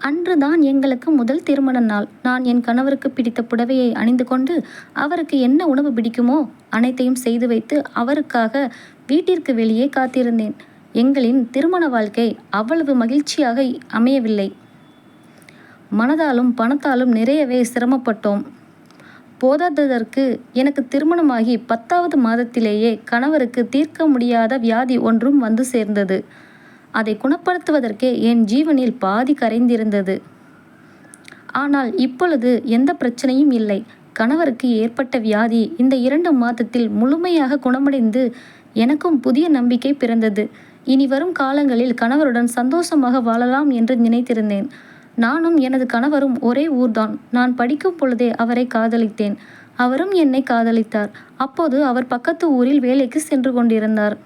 அன்று தான் எங்களுக்கு முதல் திருமண நாள். நான் என் கணவருக்கு பிடித்த புடவையை அணிந்து கொண்டு அவருக்கு என்ன உணவு பிடிக்குமோ அனைத்தையும் செய்து வைத்து அவருக்காக வீட்டிற்கு வெளியே காத்திருந்தேன். எங்களின் திருமண வாழ்க்கை அவ்வளவு மகிழ்ச்சியாக அமையவில்லை. மனதாலும் பணத்தாலும் நிறையவே சிரமப்பட்டோம். போதாததற்கு எனக்கு திருமணமாகி பத்தாவது மாதத்திலேயே கணவருக்கு தீர்க்க முடியாத வியாதி ஒன்றும் வந்து சேர்ந்தது. அதை குணப்படுத்துவதற்கே என் ஜீவனில் பாதி கரைந்திருந்தது. ஆனால் இப்பொழுது எந்த பிரச்சனையும் இல்லை. கணவருக்கு ஏற்பட்ட வியாதி இந்த இரண்டு மாதத்தில் முழுமையாக குணமடைந்து எனக்கும் புதிய நம்பிக்கை பிறந்தது. இனி வரும் காலங்களில் கணவருடன் சந்தோஷமாக வாழலாம் என்று நினைத்திருந்தேன். நானும் எனது கணவரும் ஒரே ஊர்தான். நான் படிக்கும் பொழுதே அவரை காதலித்தேன். அவரும் என்னை காதலித்தார். அப்போது அவர் பக்கத்து ஊரில் வேலைக்கு சென்று கொண்டிருந்தார்.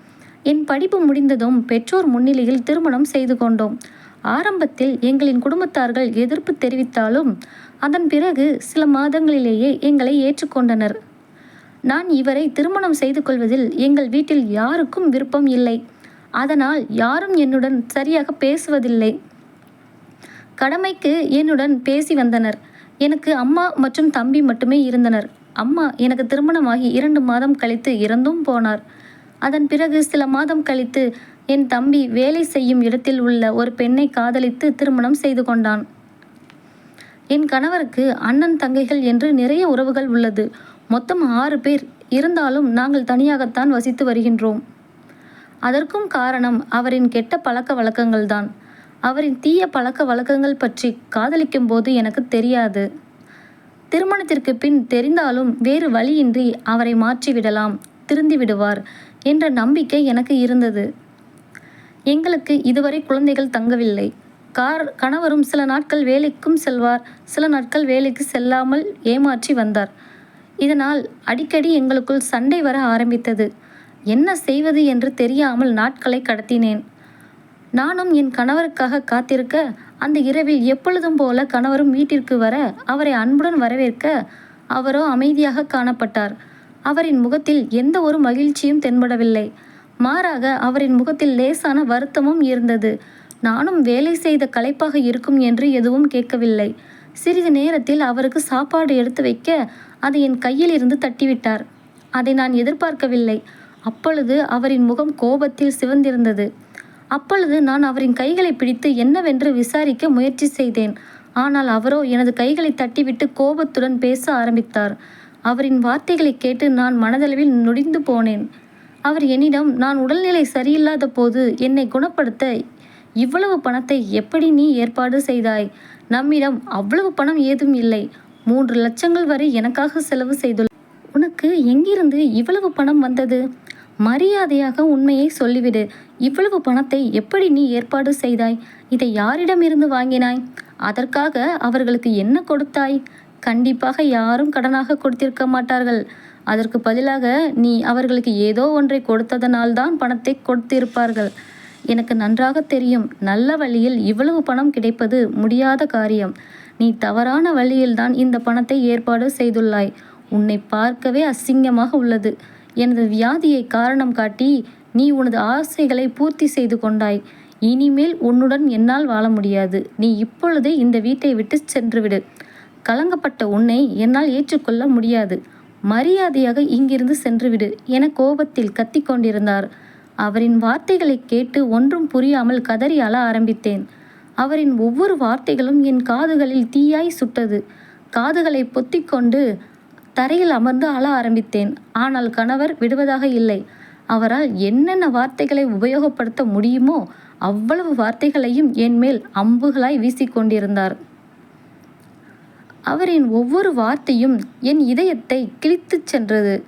என் படிப்பு முடிந்ததும் பெற்றோர் முன்னிலையில் திருமணம் செய்து கொண்டோம். ஆரம்பத்தில் எங்களின் குடும்பத்தார்கள் எதிர்ப்பு தெரிவித்தாலும் அதன் பிறகு சில மாதங்களிலேயே எங்களை ஏற்றுக்கொண்டனர். நான் இவரை திருமணம் செய்து கொள்வதில் எங்கள் வீட்டில் யாருக்கும் விருப்பம் இல்லை. அதனால் யாரும் என்னுடன் சரியாக பேசுவதில்லை. கடமைக்கு என்னுடன் பேசி வந்தனர். எனக்கு அம்மா மற்றும் தம்பி மட்டுமே இருந்தனர். அம்மா எனக்கு திருமணமாகி இரண்டு மாதம் கழித்து இறந்தும் போனார். அதன் பிறகு சில மாதம் கழித்து என் தம்பி வேலை செய்யும் இடத்தில் உள்ள ஒரு பெண்ணை காதலித்து திருமணம் செய்து கொண்டான். என் கணவருக்கு அண்ணன் தங்கைகள் என்று நிறைய உறவுகள் உள்ளது. மொத்தம் ஆறு பேர். இருந்தாலும் நாங்கள் தனியாகத்தான் வசித்து வருகின்றோம். அதற்கும் காரணம் அவரின் கெட்ட பழக்க வழக்கங்கள்தான். அவரின் தீய பழக்க வழக்கங்கள் பற்றி காதலிக்கும் போது எனக்கு தெரியாது. திருமணத்திற்கு பின் தெரிந்தாலும் வேறு வழியின்றி அவரை மாற்றிவிடலாம். திருந்தி விடுவார். என்ற நம்பிக்கை எனக்கு இருந்தது. எங்களுக்கு இதுவரை குழந்தைகள் தங்கவில்லை. கார் கணவரும் சில நாட்கள் வேலைக்கும் செல்வார். சில நாட்கள் வேலைக்கு செல்லாமல் ஏமாற்றி வந்தார். இதனால் அடிக்கடி எங்களுக்குள் சண்டை வர ஆரம்பித்தது. என்ன செய்வது என்று தெரியாமல் நாட்களை கடத்தினேன். நானும் என் கணவருக்காக காத்திருக்க அந்த இரவில் எப்பொழுதும் போல கணவரும் வீட்டிற்கு வர அவரை அன்புடன் வரவேற்க அவரோ அமைதியாக காணப்பட்டார். அவரின் முகத்தில் எந்த ஒரு மகிழ்ச்சியும் தென்படவில்லை. மாறாக அவரின் முகத்தில் லேசான வருத்தமும் இருந்தது. நானும் வேலை செய்த களைப்பாக இருக்கும் என்று எதுவும் கேட்கவில்லை. சிறிது நேரத்தில் அவருக்கு சாப்பாடு எடுத்து வைக்க அதை என் கையில் இருந்து தட்டிவிட்டார். அதை நான் எதிர்பார்க்கவில்லை. அப்பொழுது அவரின் முகம் கோபத்தில் சிவந்திருந்தது. அப்பொழுது நான் அவரின் கைகளை பிடித்து என்னவென்று விசாரிக்க முயற்சி செய்தேன். ஆனால் அவரோ எனது கைகளை தட்டிவிட்டு கோபத்துடன் பேச ஆரம்பித்தார். அவரின் வார்த்தைகளை கேட்டு நான் மனதளவில் நொடிந்து போனேன். அவர் என்னிடம் நான் உடல்நிலை சரியில்லாத போது என்னை குணப்படுத்த இவ்வளவு பணத்தை எப்படி நீ ஏற்பாடு செய்தாய்? நம்மிடம் அவ்வளவு பணம் ஏதும் இல்லை. மூன்று லட்சங்கள் வரை எனக்காக செலவு செய்துள்ள உனக்கு எங்கிருந்து இவ்வளவு பணம் வந்தது? மரியாதையாக உண்மையை சொல்லிவிடு. இவ்வளவு பணத்தை எப்படி நீ ஏற்பாடு செய்தாய்? இதை யாரிடமிருந்து வாங்கினாய்? அதற்காக அவர்களுக்கு என்ன கொடுத்தாய்? கண்டிப்பாக யாரும் கடனாக கொடுத்திருக்க மாட்டார்கள். அதற்கு பதிலாக நீ அவர்களுக்கு ஏதோ ஒன்றை கொடுத்ததனால்தான் பணத்தை கொடுத்திருப்பார்கள். எனக்கு நன்றாக தெரியும் நல்ல வழியில் இவ்வளவு பணம் கிடைப்பது முடியாத காரியம். நீ தவறான வழியில்தான் இந்த பணத்தை ஏற்பாடு செய்துள்ளாய். உன்னை பார்க்கவே அசிங்கமாக உள்ளது. எனது வியாதியை காரணம் காட்டி நீ உனது ஆசைகளை பூர்த்தி செய்து கொண்டாய். இனிமேல் உன்னுடன் என்னால் வாழ முடியாது. நீ இப்பொழுதே இந்த வீட்டை விட்டு சென்றுவிடு கலங்கப்பட்ட உன்னை என்னால் ஏற்றுக்கொள்ள முடியாது. மரியாதையாக இங்கிருந்து சென்றுவிடு என கோபத்தில் கத்திக் கொண்டிருந்தார். அவரின் வார்த்தைகளை கேட்டு ஒன்றும் புரியாமல் கதறி அழ ஆரம்பித்தேன். அவரின் ஒவ்வொரு வார்த்தைகளும் என் காதுகளில் தீயாய் சுட்டது. காதுகளை பொத்திக்கொண்டு தரையில் அமர்ந்து அழ ஆரம்பித்தேன். ஆனால் கணவர் விடுவதாக இல்லை. அவரால் என்னென்ன வார்த்தைகளை உபயோகப்படுத்த முடியுமோ அவ்வளவு வார்த்தைகளையும் என் மேல் அம்புகளாய் வீசிக்கொண்டிருந்தார் அவரின் ஒவ்வொரு வார்த்தையும் என் இதயத்தை கிழித்துச் சென்றது.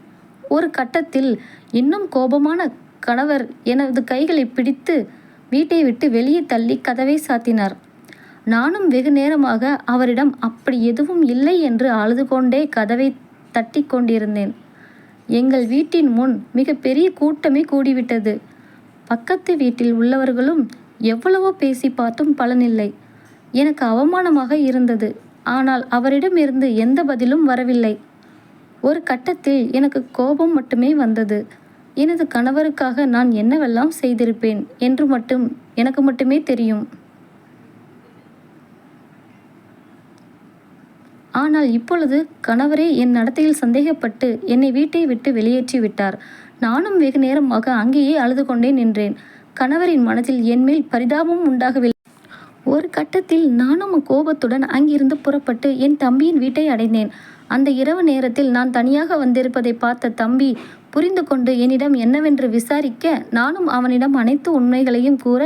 ஒரு கட்டத்தில் இன்னும் கோபமான கணவர் எனது கைகளை பிடித்து வீட்டை விட்டு வெளியே தள்ளி கதவை சாத்தினார். நானும் வெகு நேரமாக அவரிடம் அப்படி எதுவும் இல்லை என்று அழுது கொண்டே கதவை தட்டி கொண்டிருந்தேன். எங்கள் வீட்டின் முன் மிக பெரிய கூட்டமே கூடிவிட்டது. பக்கத்து வீட்டில் உள்ளவர்களும் எவ்வளவோ பேசி பார்த்தும் பலனில்லை. எனக்கு அவமானமாக இருந்தது. ஆனால் அவரிடமிருந்து எந்த பதிலும் வரவில்லை. ஒரு கட்டத்தில் எனக்கு கோபம் மட்டுமே வந்தது. எனது கணவருக்காக நான் என்னவெல்லாம் செய்திருப்பேன்? என்று மட்டும் எனக்கு மட்டுமே தெரியும். ஆனால் இப்பொழுது கணவரே என் நடத்தையில் சந்தேகப்பட்டு என்னை வீட்டை விட்டு வெளியேற்றி விட்டார். நானும் வெகு நேரமாக அங்கேயே அழுது கொண்டே நின்றேன். கணவரின் மனதில் என்மேல் பரிதாபமும் உண்டாகவில்லை. ஒரு கட்டத்தில் நானும் கோபத்துடன் அங்கிருந்து புறப்பட்டு என் தம்பியின் வீட்டை அடைந்தேன். அந்த இரவு நேரத்தில் நான் தனியாக வந்திருப்பதை பார்த்த தம்பி புரிந்து கொண்டு என்னிடம் என்னவென்று விசாரிக்க நானும் அவனிடம் அனைத்து உண்மைகளையும் கூற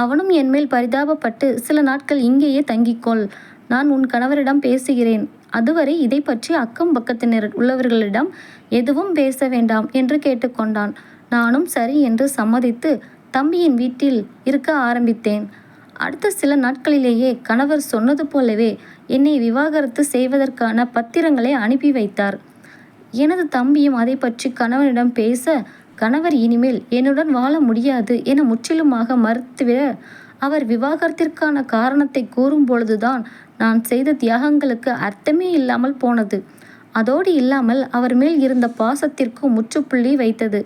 அவனும் என்மேல் பரிதாபப்பட்டு சில நாட்கள் இங்கேயே தங்கிக்கொள் நான் உன் கணவரிடம் பேசுகிறேன். அதுவரை இதை பற்றி அக்கம் பக்கத்தினர் உள்ளவர்களிடம் எதுவும் பேச வேண்டாம் என்று கேட்டுக்கொண்டான். நானும் சரி என்று சம்மதித்து தம்பியின் வீட்டில் இருக்க ஆரம்பித்தேன். அடுத்த சில நாட்களிலேயே கணவர் சொன்னது போலவே என்னை விவாகரத்து செய்வதற்கான பத்திரங்களை அனுப்பி வைத்தார். எனது தம்பியும் அதை பற்றி கணவனிடம் பேச கணவர் இனிமேல் என்னுடன் வாழ முடியாது என முற்றிலுமாக மறுத்துவிட அவர் விவாகரத்திற்கான காரணத்தை கூறும் பொழுதுதான் நான் செய்த தியாகங்களுக்கு அர்த்தமே இல்லாமல் போனது. அதோடு இல்லாமல் அவர் மேல் இருந்த பாசத்திற்கும் முற்றுப்புள்ளி வைத்தது.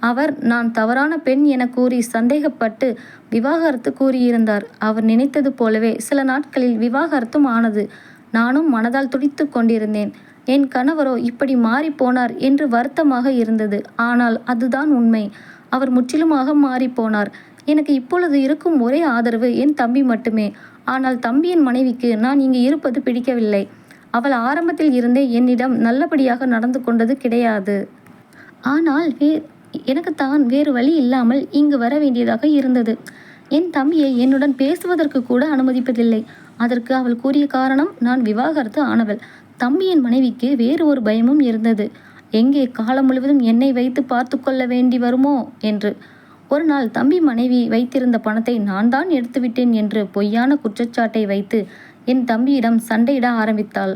அவர் நான் தவறான பெண் என கூறி சந்தேகப்பட்டு விவாகரத்து கூறியிருந்தார். அவர் நினைத்தது போலவே சில நாட்களில் விவாகரத்தும் ஆனது. நானும் மனதால் துடித்து கொண்டிருந்தேன். என் கணவரோ இப்படி மாறி போனார் என்று வருத்தமாக இருந்தது. ஆனால் அதுதான் உண்மை. அவர் முற்றிலுமாக மாறி போனார். எனக்கு இப்பொழுது இருக்கும் ஒரே ஆதரவு என் தம்பி மட்டுமே. ஆனால் தம்பியின் மனைவிக்கு நான் இங்கு இருப்பது பிடிக்கவில்லை. அவள் ஆரம்பத்தில் இருந்தே என்னிடம் நல்லபடியாக நடந்து கொண்டது கிடையாது. ஆனால் எனக்கு தான் வேறு வழி இல்லாமல் இங்கு வர வேண்டியதாக இருந்தது. என் தம்பியை என்னுடன் பேசுவதற்கு கூட அனுமதிப்பதில்லை. அதற்கு அவள் கூறிய காரணம் நான் விவாகரத்து ஆனவள். தம்பியின் மனைவிக்கு வேறு ஒரு பயமும் இருந்தது. எங்கே காலம் முழுவதும் என்னை வைத்து பார்த்து கொள்ள வேண்டி வருமோ என்று. ஒரு நாள் தம்பி மனைவி வைத்திருந்த பணத்தை நான் தான் எடுத்துவிட்டேன் என்று பொய்யான குற்றச்சாட்டை வைத்து என் தம்பியிடம் சண்டையிட ஆரம்பித்தாள்.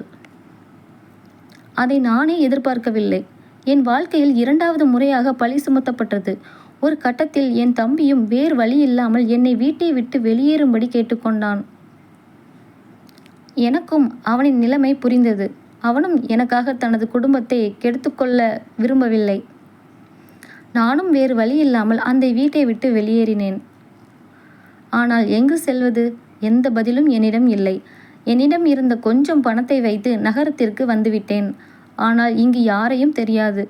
அதை நானே எதிர்பார்க்கவில்லை. என் வாழ்க்கையில் இரண்டாவது முறையாக பழி சுமத்தப்பட்டது. ஒரு கட்டத்தில் என் தம்பியும் வேறு வழி இல்லாமல் என்னை வீட்டை விட்டு வெளியேறும்படி கேட்டுக்கொண்டான். எனக்கும் அவனின் நிலைமை புரிந்தது. அவனும் எனக்காக தனது குடும்பத்தை கெடுத்துக்கொள்ள விரும்பவில்லை. நானும் வேறு வழி இல்லாமல் அந்த வீட்டை விட்டு வெளியேறினேன். ஆனால் எங்கு செல்வது? எந்த பதிலும் என்னிடம் இல்லை. என்னிடம் இருந்த கொஞ்சம் பணத்தை வைத்து நகரத்திற்கு வந்துவிட்டேன். ஆனால் இங்கு யாரையும் தெரியாது.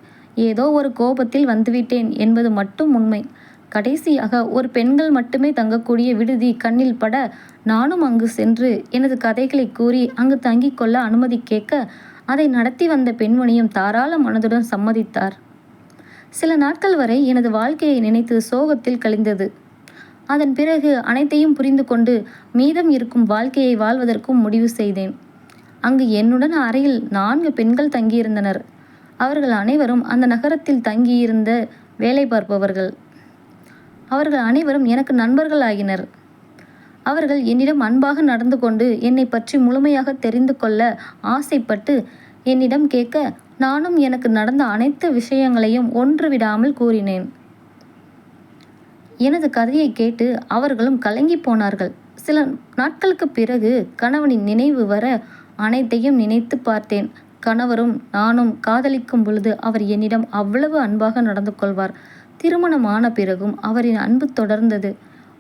ஏதோ ஒரு கோபத்தில் வந்துவிட்டேன் என்பது மட்டும் உண்மை. கடைசியாக ஒரு பெண்கள் மட்டுமே தங்கக்கூடிய விடுதி கண்ணில் பட நானும் அங்கு சென்று எனது கதைகளை கூறி அங்கு தங்கிக் கொள்ள அனுமதி கேட்க அதை நடத்தி வந்த பெண்மணியும் தாராள மனதுடன் சம்மதித்தார். சில நாட்கள் வரை எனது வாழ்க்கையை நினைத்து சோகத்தில் கழிந்தது. அதன் பிறகு அனைத்தையும் புரிந்து கொண்டு மீதம் இருக்கும் வாழ்க்கையை வாழ்வதற்கும் முடிவு செய்தேன். அங்கு என்னுடன் அறையில் நான்கு பெண்கள் தங்கியிருந்தனர். அவர்கள் அனைவரும் அந்த நகரத்தில் தங்கியிருந்த வேலை பார்ப்பவர்கள். அவர்கள் அனைவரும் எனக்கு நண்பர்கள் ஆகினர். அவர்கள் என்னிடம் அன்பாக நடந்து கொண்டு என்னை பற்றி முழுமையாக தெரிந்து கொள்ள ஆசைப்பட்டு என்னிடம் கேட்க நானும் எனக்கு நடந்த அனைத்து விஷயங்களையும் ஒன்று விடாமல் கூறினேன். எனது கதையை கேட்டு அவர்களும் கலங்கி போனார்கள். சில நாட்களுக்கு பிறகு கணவனின் நினைவு வர அனைத்தையும் நினைத்து பார்த்தேன். கணவரும் நானும் காதலிக்கும் பொழுது அவர் என்னிடம் அவ்வளவு அன்பாக நடந்து கொள்வார். திருமணமான பிறகும் அவரின் அன்பு தொடர்ந்தது.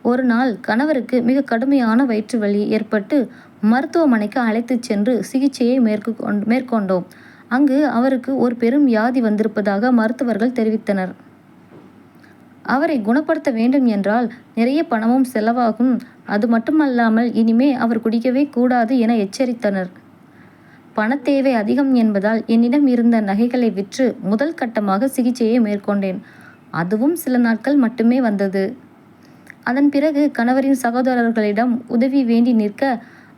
ஒரு நாள் கணவருக்கு மிக கடுமையான வயிற்று வலி ஏற்பட்டு மருத்துவமனைக்கு அழைத்துச் சென்று சிகிச்சையை மேற்கொண்டு மேற்கொண்டோம். அங்கு அவருக்கு ஒரு பெரும் வியாதி வந்திருப்பதாக மருத்துவர்கள் தெரிவித்தனர். அவரை குணப்படுத்த வேண்டும் என்றால் நிறைய பணமும் செலவாகும். அது மட்டுமல்லாமல் இனிமே அவர் குடிக்கவே கூடாது என எச்சரித்தனர். பணத்தேவை அதிகம் என்பதால் என்னிடம் இருந்த நகைகளை விற்று முதல் கட்டமாக சிகிச்சையை மேற்கொண்டேன். அதுவும் சில நாட்கள் மட்டுமே வந்தது. அதன் பிறகு கணவரின் சகோதரர்களிடம் உதவி வேண்டி நிற்க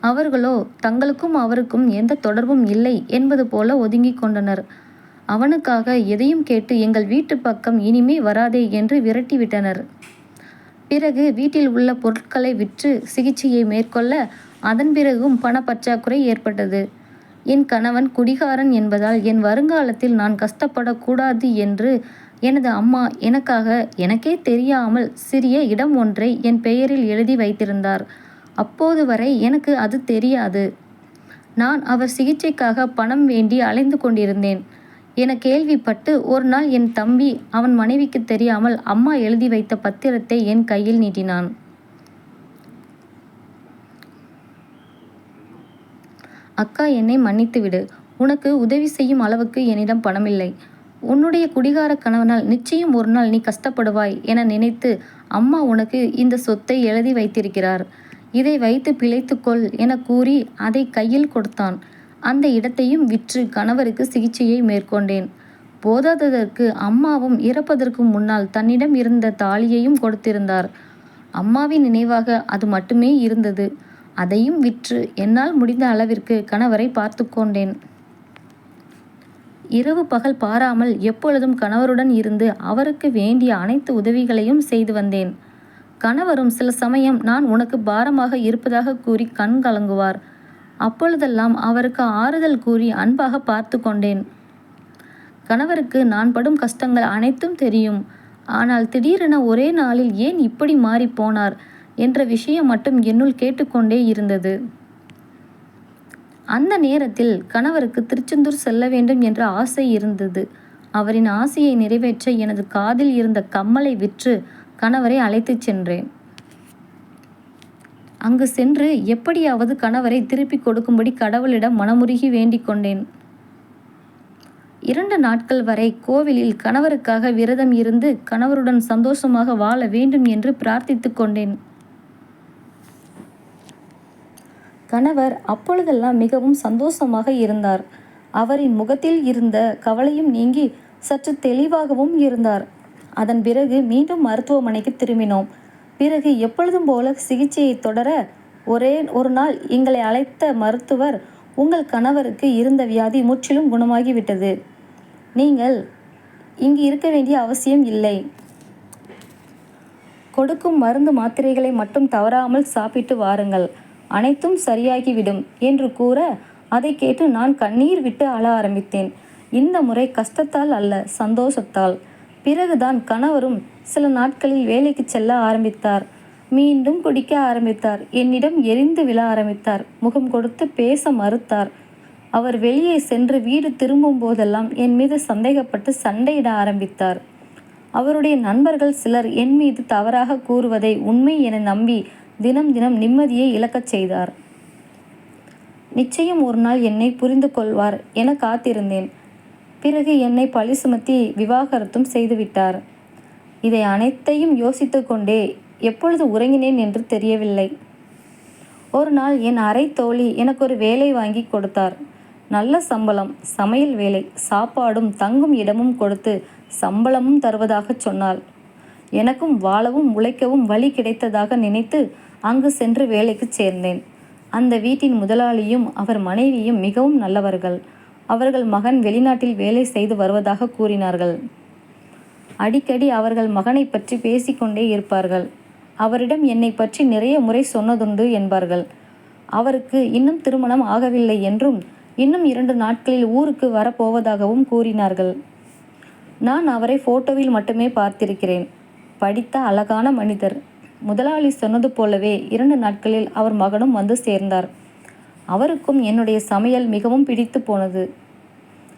அவர்களோ தங்களுக்கும் அவருக்கும் எந்த தொடர்பும் இல்லை என்பது போல ஒதுங்கிக் கொண்டனர். அவனுக்காக எதையும் கேட்டு எங்கள் வீட்டு பக்கம் இனிமே வராதே என்று விரட்டிவிட்டனர் பிறகு வீட்டில் உள்ள பொருட்களை விற்று சிகிச்சையை மேற்கொள்ள அதன் பிறகும் பணப்பற்றாக்குறை ஏற்பட்டது. என் கணவன் குடிகாரன் என்பதால் என் வருங்காலத்தில் நான் கஷ்டப்படக்கூடாது என்று எனது அம்மா எனக்காக எனக்கே தெரியாமல் சிறிய இடம் ஒன்றை என் பெயரில் எழுதி வைத்திருந்தார். அப்போது வரை எனக்கு அது தெரியாது. நான் அவர் சிகிச்சைக்காக பணம் வேண்டி அலைந்து கொண்டிருந்தேன். என கேள்விப்பட்டு ஒரு நாள் என் தம்பி அவன் மனைவிக்கு தெரியாமல் அம்மா எழுதி வைத்த பத்திரத்தை என் கையில் நீட்டினான். அக்கா என்னை மன்னித்து விடு உனக்கு உதவி செய்யும் அளவுக்கு என்னிடம் பணமில்லை. உன்னுடைய குடிகார கணவனால் நிச்சயம் ஒரு நாள் நீ கஷ்டப்படுவாய் என நினைத்து அம்மா உனக்கு இந்த சொத்தை எழுதி வைத்திருக்கிறார். இதை வைத்து பிழைத்துக்கொள் என கூறி அதை கையில் கொடுத்தான். அந்த இடத்தையும் விற்று கணவருக்கு சிகிச்சையை மேற்கொண்டேன். போதாததற்கு அம்மாவும் இறப்பதற்கு முன்னால் தன்னிடம் இருந்த தாலியையும் கொடுத்திருந்தார். அம்மாவின் நினைவாக அது மட்டுமே இருந்தது. அதையும் விற்று என்னால் முடிந்த அளவிற்கு கணவரை பார்த்து கொண்டேன். இரவு பகல் பாராமல் எப்பொழுதும் கணவருடன் இருந்து அவருக்கு வேண்டிய அனைத்து உதவிகளையும் செய்து வந்தேன். கணவரும் சில சமயம் நான் உனக்கு பாரமாக இருப்பதாக கூறி கண் கலங்குவார். அப்பொழுதெல்லாம் அவருக்கு ஆறுதல் கூறி அன்பாக பார்த்து கொண்டேன். கணவருக்கு நான் படும் கஷ்டங்கள் அனைத்தும் தெரியும். ஆனால் திடீரென ஒரே நாளில் ஏன் இப்படி மாறி போனார்? என்ற விஷயம் மட்டும் என்னுள் கேட்டுக்கொண்டே இருந்தது. அந்த நேரத்தில் கணவருக்கு திருச்செந்தூர் செல்ல வேண்டும் என்ற ஆசை இருந்தது. அவரின் ஆசையை நிறைவேற்ற எனது காதில் இருந்த கம்மலை விற்று கணவரை அழைத்துச் சென்றேன். அங்கு சென்று எப்படியாவது கணவரை திருப்பி கொடுக்கும்படி கடவுளிடம் மனமுருகி வேண்டிக் கொண்டேன். இரண்டு நாட்கள் வரை கோவிலில் கணவருக்காக விரதம் இருந்து கணவருடன் சந்தோஷமாக வாழ வேண்டும் என்று பிரார்த்தித்துக் கொண்டேன். கணவர் அப்பொழுதெல்லாம் மிகவும் சந்தோஷமாக இருந்தார். அவரின் முகத்தில் இருந்த கவலையும் நீங்கி சற்று தெளிவாகவும் இருந்தார். அதன் பிறகு மீண்டும் மருத்துவமனைக்கு திரும்பினோம். பிறகு எப்பொழுதும் போல சிகிச்சையை தொடர ஒரே ஒரு நாள் எங்களை அழைத்த மருத்துவர் உங்கள் கணவருக்கு இருந்த வியாதி முற்றிலும் குணமாகிவிட்டது. நீங்கள் இங்கு இருக்க வேண்டிய அவசியம் இல்லை. கொடுக்கும் மருந்து மாத்திரைகளை மட்டும் தவறாமல் சாப்பிட்டு வாருங்கள். அனைத்தும் சரியாகிவிடும் என்று கூற அதை கேட்டு நான் கண்ணீர் விட்டு அழ ஆரம்பித்தேன். இந்த முறை கஷ்டத்தால் அல்ல சந்தோஷத்தால். பிறகுதான் கணவரும் சில நாட்களில் வேலைக்கு செல்ல ஆரம்பித்தார். மீண்டும் குடிக்க ஆரம்பித்தார். என்னிடம் எரிந்து விழ ஆரம்பித்தார். முகம் கொடுத்து பேச மறுத்தார். அவர் வெளியே சென்று வீடு திரும்பும் போதெல்லாம் என் மீது சந்தேகப்பட்டு சண்டையிட ஆரம்பித்தார். அவருடைய நண்பர்கள் சிலர் என் மீது தவறாக கூறுவதை உண்மை என நம்பி தினம் தினம் நிம்மதியை இழக்கச் செய்தார். நிச்சயம் ஒரு நாள் என்னை புரிந்து கொள்வார் என காத்திருந்தேன். பிறகு என்னை பழி சுமத்தி விவாகரத்தும் செய்துவிட்டார் இதை அனைத்தையும் யோசித்து கொண்டே எப்பொழுது உறங்கினேன் என்று தெரியவில்லை. ஒரு நாள் என் அரை தோழி எனக்கு ஒரு வேலை வாங்கி கொடுத்தார். நல்ல சம்பளம் சமையல் வேலை சாப்பாடும் தங்கும் இடமும் கொடுத்து சம்பளமும் தருவதாக சொன்னாள். எனக்கும் வாழவும் உழைக்கவும் வழி கிடைத்ததாக நினைத்து அங்கு சென்று வேலைக்கு சேர்ந்தேன். அந்த வீட்டின் முதலாளியும் அவர் மனைவியும் மிகவும் நல்லவர்கள். அவர்கள் மகன் வெளிநாட்டில் வேலை செய்து வருவதாக கூறினார்கள். அடிக்கடி அவர்கள் மகனை பற்றி பேசிக்கொண்டே இருப்பார்கள். அவரிடம் என்னை பற்றி நிறைய முறை சொன்னதுண்டு என்பார்கள். அவருக்கு இன்னும் திருமணம் ஆகவில்லை என்றும் இன்னும் இரண்டு நாட்களில் ஊருக்கு வரப்போவதாகவும் கூறினார்கள். நான் அவரை போட்டோவில் மட்டுமே பார்த்திருக்கிறேன். படித்த அழகான மனிதர். முதலாளி சொன்னது போலவே இரண்டு நாட்களில் அவர் மகனும் வந்து சேர்ந்தார். அவருக்கும் என்னுடைய சமையல் மிகவும் பிடித்து போனது.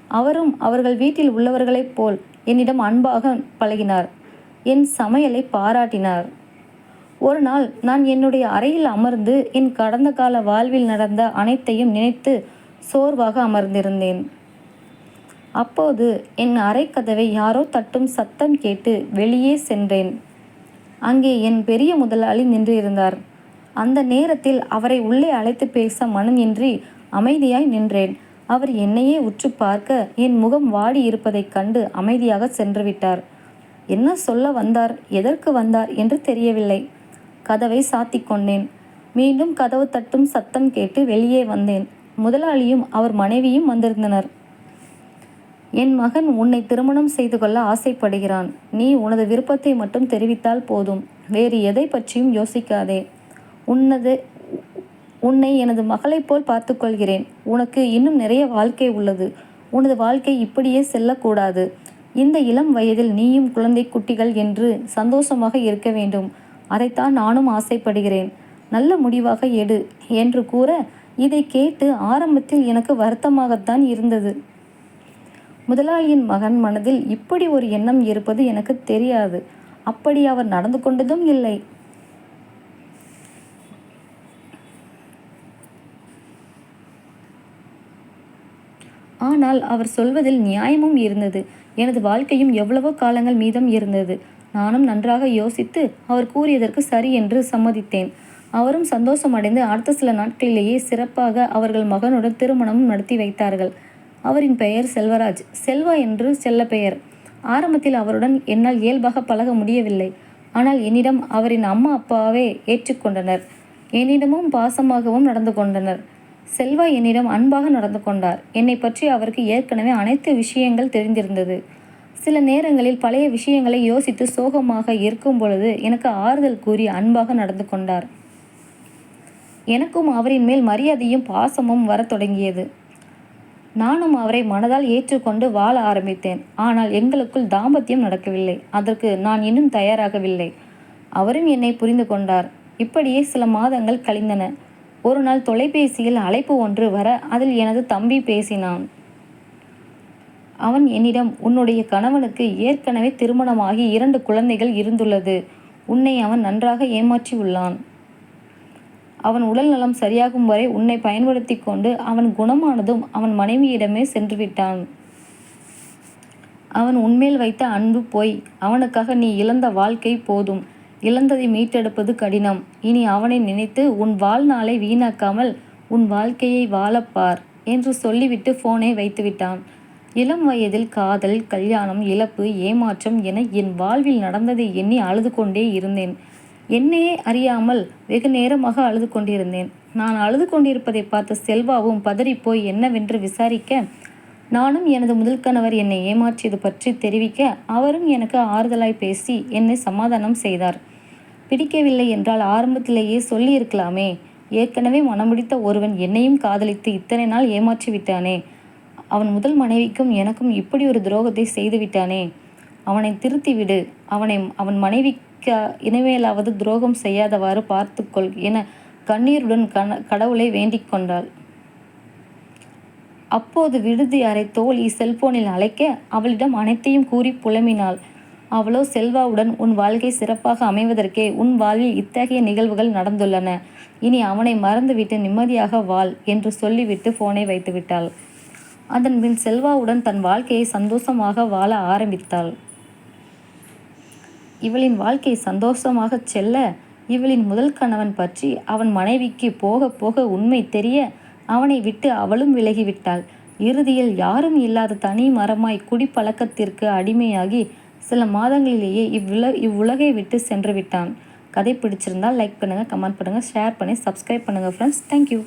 அவரும் அவர்கள் வீட்டில் உள்ளவர்களைப் போல் என்னிடம் அன்பாக பழகினார். என் சமையலை பாராட்டினார். ஒரு நாள் நான் என்னுடைய அறையில் அமர்ந்து என் கடந்த கால வாழ்வில் நடந்த அனைத்தையும் நினைத்து சோர்வாக அமர்ந்திருந்தேன். அப்போது என் அறைக்கதவை யாரோ தட்டும் சத்தம் கேட்டு வெளியே சென்றேன். அங்கே என் பெரிய முதலாளி நின்றிருந்தார். அந்த நேரத்தில் அவரை உள்ளே அழைத்து பேச மனமின்றி அமைதியாய் நின்றேன். அவர் என்னையே உற்று பார்க்க என் முகம் வாடி இருப்பதைக் கண்டு அமைதியாக சென்று விட்டார் என்ன சொல்ல வந்தார்? எதற்கு வந்தார்? என்று தெரியவில்லை. கதவை சாத்தி கொண்டேன். மீண்டும் கதவு தட்டும் சத்தம் கேட்டு வெளியே வந்தேன். முதலாளியும் அவர் மனைவியும் வந்திருந்தனர். என் மகன் உன்னை திருமணம் செய்து கொள்ள ஆசைப்படுகிறான். நீ உனது விருப்பத்தை மட்டும் தெரிவித்தால் போதும். வேறு எதை பற்றியும் யோசிக்காதே. உன்னது உன்னை எனது மகளைப் போல் பார்த்துக்கொள்கிறேன். உனக்கு இன்னும் நிறைய வாழ்க்கை உள்ளது. உனது வாழ்க்கை இப்படியே செல்லக்கூடாது. இந்த இளம் வயதில் நீயும் குழந்தை குட்டிகள் என்று சந்தோஷமாக இருக்க வேண்டும். அதைத்தான் நானும் ஆசைப்படுகிறேன். நல்ல முடிவாக எடு என்று கூற இதை கேட்டு ஆரம்பத்தில் எனக்கு வருத்தமாகத்தான் இருந்தது. முதலாளியின் மகன் மனதில் இப்படி ஒரு எண்ணம் இருப்பது எனக்கு தெரியாது. அப்படி அவர் நடந்து கொண்டதும் இல்லை. ஆனால் அவர் சொல்வதில் நியாயமும் இருந்தது. எனது வாழ்க்கையும் எவ்வளவோ காலங்கள் மீதம் இருந்தது. நானும் நன்றாக யோசித்து அவர் கூறியதற்கு சரி என்று சம்மதித்தேன். அவரும் சந்தோஷமடைந்து அடுத்த சில நாட்களிலேயே சிறப்பாக அவர்கள் மகனுடன் திருமணமும் நடத்தி வைத்தார்கள். அவரின் பெயர் செல்வராஜ். செல்வா என்று செல்ல பெயர். ஆரம்பத்தில் அவருடன் என்னால் இயல்பாக பழக முடியவில்லை. ஆனால் என்னிடம் அவரின் அம்மா அப்பாவே ஏற்றுக்கொண்டனர் என்னிடமும் பாசமாகவும் நடந்து கொண்டனர். செல்வா என்னிடம் அன்பாக நடந்து கொண்டார். என்னை பற்றி அவருக்கு ஏற்கனவே அனைத்து விஷயங்கள் தெரிந்திருந்தது. சில நேரங்களில் பழைய விஷயங்களை யோசித்து சோகமாக இருக்கும் பொழுது எனக்கு ஆறுதல் கூறி அன்பாக நடந்து கொண்டார். எனக்கும் அவரின் மேல் மரியாதையும் பாசமும் வரத் தொடங்கியது. நானும் அவரை மனதால் ஏற்றுக்கொண்டு வாழ ஆரம்பித்தேன். ஆனால் எங்களுக்குள் தாம்பத்தியம் நடக்கவில்லை. அதற்கு நான் இன்னும் தயாராகவில்லை. அவரும் என்னை புரிந்து கொண்டார். இப்படியே சில மாதங்கள் கழிந்தன. ஒரு நாள் தொலைபேசியில் அழைப்பு ஒன்று வர அதில் எனது தம்பி பேசினான். அவன் என்னிடம் உன்னுடைய கணவனுக்கு ஏற்கனவே திருமணமாகி இரண்டு குழந்தைகள் இருந்துள்ளது. உன்னை அவன் நன்றாக ஏமாற்றி உள்ளான் அவன் உடல் நலம் சரியாகும் வரை உன்னை பயன்படுத்தி கொண்டு அவன் குணமானதும் அவன் மனைவியிடமே சென்று விட்டான். அவன் உன்மேல் வைத்த அன்பு போய் அவனுக்காக நீ இழந்த வாழ்க்கை போதும். இழந்ததை மீட்டெடுப்பது கடினம். இனி அவனை நினைத்து உன் வாழ்நாளை வீணாக்காமல் உன் வாழ்க்கையை வாழப்பார் என்று சொல்லிவிட்டு போனை வைத்துவிட்டான். இளம் வயதில் காதல் கல்யாணம் இழப்பு ஏமாற்றம் என என் வாழ்வில் நடந்ததை எண்ணி அழுது கொண்டே இருந்தேன். என்னையே அறியாமல் வெகு நேரமாக அழுது கொண்டிருந்தேன். நான் அழுது கொண்டிருப்பதை பார்த்த செல்வாவும் பதறிப்போய் என்னவென்று விசாரிக்க நானும் எனது முதல் கணவர் என்னை ஏமாற்றியது பற்றி தெரிவிக்க அவரும் எனக்கு ஆறுதலாய் பேசி என்னை சமாதானம் செய்தார். பிடிக்கவில்லை என்றால் ஆரம்பத்திலேயே சொல்லியிருக்கலாமே. ஏற்கனவே மனமுடித்த ஒருவன் என்னையும் காதலித்து இத்தனை நாள் ஏமாற்றி விட்டானே. அவன் முதல் மனைவிக்கும் எனக்கும் இப்படி ஒரு துரோகத்தை செய்து விட்டானே. அவனை திருத்திவிடு. அவனை அவன் மனைவி இனிமேலாவது துரோகம் செய்யாதவாறு பார்த்துக்கொள் என கண்ணீருடன் கண கடவுளை வேண்டிக் கொண்டாள். அப்போது விடுதி அறை தோழி செல்போனில் அழைக்க அவளிடம் அனைத்தையும் கூறி புலம்பினாள். அவளோ செல்வாவுடன் உன் வாழ்க்கை சிறப்பாக அமைவதற்கே உன் வாழ்வில் இத்தகைய நிகழ்வுகள் நடந்துள்ளன. இனி அவனை மறந்துவிட்டு நிம்மதியாக வாழ் என்று சொல்லிவிட்டு போனை வைத்துவிட்டாள். அதன்பின் செல்வாவுடன் தன் வாழ்க்கையை சந்தோஷமாக வாழ ஆரம்பித்தாள். இவளின் வாழ்க்கை சந்தோஷமாக செல்ல இவளின் முதல் கணவன் பற்றி அவன் மனைவிக்கு போக போக உண்மை தெரிய அவனை விட்டு அவளும் விலகிவிட்டாள். இறுதியில் யாரும் இல்லாத தனி மரமாய் குடிப்பழக்கத்திற்கு அடிமையாகி சில மாதங்களிலேயே இவ்வுல இவ்வுலகை விட்டு சென்று விட்டான். கதை பிடிச்சிருந்தால் லைக் பண்ணுங்கள் கமெண்ட் பண்ணுங்கள் ஷேர் பண்ணி சப்ஸ்கிரைப் பண்ணுங்கள் ஃப்ரெண்ட்ஸ் தேங்க்யூ